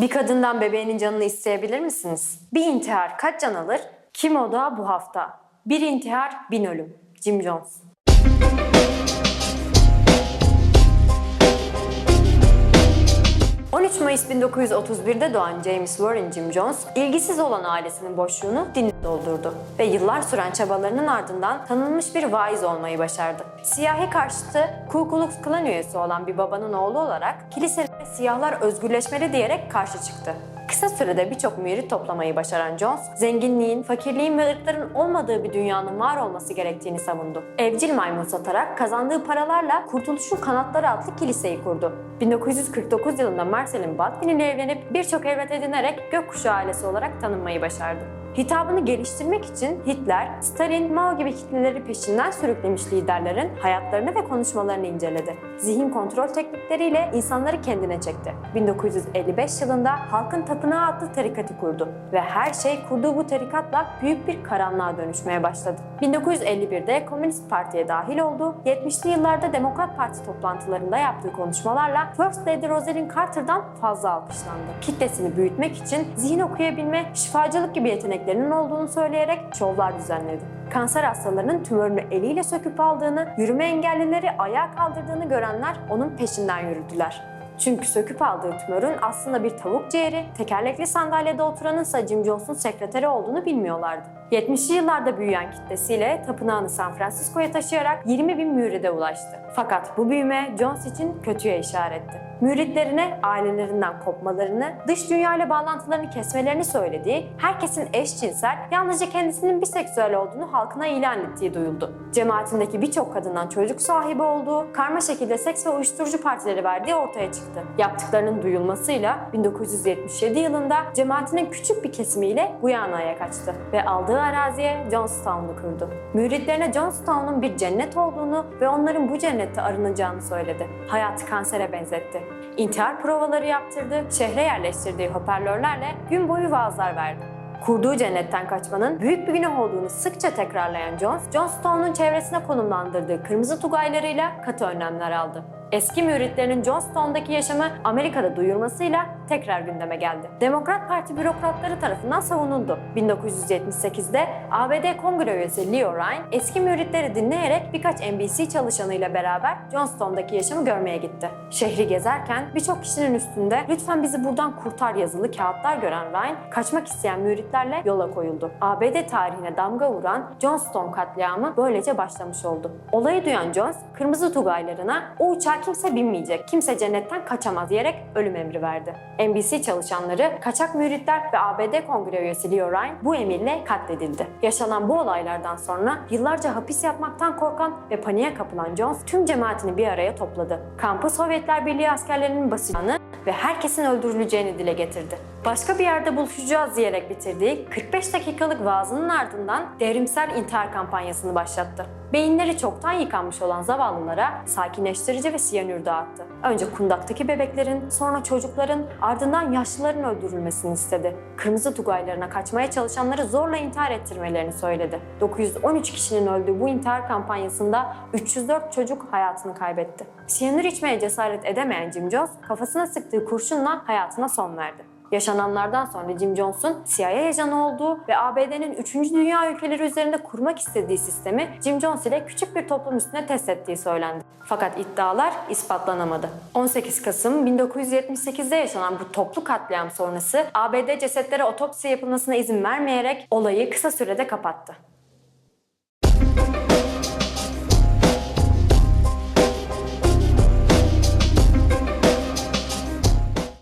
Bir kadından bebeğinin canını isteyebilir misiniz? Bir intihar kaç can alır? Kim o da bu hafta? Bir intihar, bin ölüm. Jim Jones. ...13 Mayıs 1931'de doğan James Warren Jim Jones, ilgisiz olan ailesinin boşluğunu dinle doldurdu ve yıllar süren çabalarının ardından tanınmış bir vaiz olmayı başardı. Siyahi karşıtı Ku Klux Klan üyesi olan bir babanın oğlu olarak kiliselerde siyahlar özgürleşmeli diyerek karşı çıktı. Kısa sürede birçok mürit toplamayı başaran Jones, zenginliğin, fakirliğin ve ırkların olmadığı bir dünyanın var olması gerektiğini savundu. Evcil maymun satarak kazandığı paralarla Kurtuluşun Kanatları adlı kiliseyi kurdu. 1949 yılında Marcelin Baldwin evlenip birçok evlat edinerek gökkuşağı ailesi olarak tanınmayı başardı. Hitabını geliştirmek için Hitler, Stalin, Mao gibi kitleleri peşinden sürüklemiş liderlerin hayatlarını ve konuşmalarını inceledi. Zihin kontrol teknikleriyle insanları kendine çekti. 1955 yılında Halkın Tapınağı adlı tarikatı kurdu ve her şey kurduğu bu tarikatla büyük bir karanlığa dönüşmeye başladı. 1951'de Komünist Parti'ye dahil oldu, 70'li yıllarda Demokrat Parti toplantılarında yaptığı konuşmalarla First Lady Rosalind Carter'dan fazla alkışlandı. Kitlesini büyütmek için zihin okuyabilme, şifacılık gibi yeteneklerinin olduğunu söyleyerek şovlar düzenledi. Kanser hastalarının tümörünü eliyle söküp aldığını, yürüme engellileri ayağa kaldırdığını görenler onun peşinden yürüdüler. Çünkü söküp aldığı tümörün aslında bir tavuk ciğeri, tekerlekli sandalyede oturanın ise Jim Jones'un sekreteri olduğunu bilmiyorlardı. 70'li yıllarda büyüyen kitlesiyle tapınağını San Francisco'ya taşıyarak 20 bin müride ulaştı. Fakat bu büyüme Jones için kötüye işaretti. Müritlerine ailelerinden kopmalarını, dış dünyayla bağlantılarını kesmelerini söylediği, herkesin eşcinsel, yalnızca kendisinin biseksüel olduğunu halkına ilan ettiği duyuldu. Cemaatindeki birçok kadından çocuk sahibi olduğu, karma şekilde seks ve uyuşturucu partileri verdiği ortaya çıktı. Yaptıklarının duyulmasıyla 1977 yılında cemaatinin küçük bir kesimiyle Guyana'ya kaçtı ve aldığı araziye Johnstown'u kurdu. Müritlerine Johnstown'un bir cennet olduğunu ve onların bu cennette arınacağını söyledi. Hayatı kansere benzetti. İntihar provaları yaptırdı, şehre yerleştirdiği hoparlörlerle gün boyu vaazlar verdi. Kurduğu cennetten kaçmanın büyük bir günah olduğunu sıkça tekrarlayan Jones, Johnstown'un çevresine konumlandırdığı kırmızı tugaylarıyla katı önlemler aldı. Eski müritlerinin Johnstown'daki yaşamı Amerika'da duyurmasıyla tekrar gündeme geldi. Demokrat Parti bürokratları tarafından savunuldu. 1978'de ABD Kongre üyesi Leo Ryan eski müritleri dinleyerek birkaç NBC çalışanıyla beraber Johnstown'daki yaşamı görmeye gitti. Şehri gezerken birçok kişinin üstünde lütfen bizi buradan kurtar yazılı kağıtlar gören Ryan kaçmak isteyen müritlerle yola koyuldu. ABD tarihine damga vuran Johnstown katliamı böylece başlamış oldu. Olayı duyan Jones kırmızı tugaylarına o uçağa kimse binmeyecek, kimse cennetten kaçamaz diyerek ölüm emri verdi. NBC çalışanları, kaçak müritler ve ABD Kongre üyesi Leo Ryan bu emirle katledildi. Yaşanan bu olaylardan sonra yıllarca hapis yatmaktan korkan ve paniğe kapılan Jones tüm cemaatini bir araya topladı. Kampı Sovyetler Birliği askerlerinin basacağını ve herkesin öldürüleceğini dile getirdi. Başka bir yerde buluşacağız diyerek bitirdiği 45 dakikalık vaazının ardından devrimsel intihar kampanyasını başlattı. Beyinleri çoktan yıkanmış olan zavallılara sakinleştirici ve siyanür dağıttı. Önce kundaktaki bebeklerin, sonra çocukların, ardından yaşlıların öldürülmesini istedi. Kırmızı tugaylarına kaçmaya çalışanları zorla intihar ettirmelerini söyledi. 913 kişinin öldüğü bu intihar kampanyasında 304 çocuk hayatını kaybetti. Siyanür içmeye cesaret edemeyen Jim Jones kafasına sıktığı kurşunla hayatına son verdi. Yaşananlardan sonra Jim Jones'un CIA ajanı olduğu ve ABD'nin 3. Dünya ülkeleri üzerinde kurmak istediği sistemi Jim Jones ile küçük bir toplum üstüne test ettiği söylendi. Fakat iddialar ispatlanamadı. 18 Kasım 1978'de yaşanan bu toplu katliam sonrası ABD cesetlere otopsi yapılmasına izin vermeyerek olayı kısa sürede kapattı.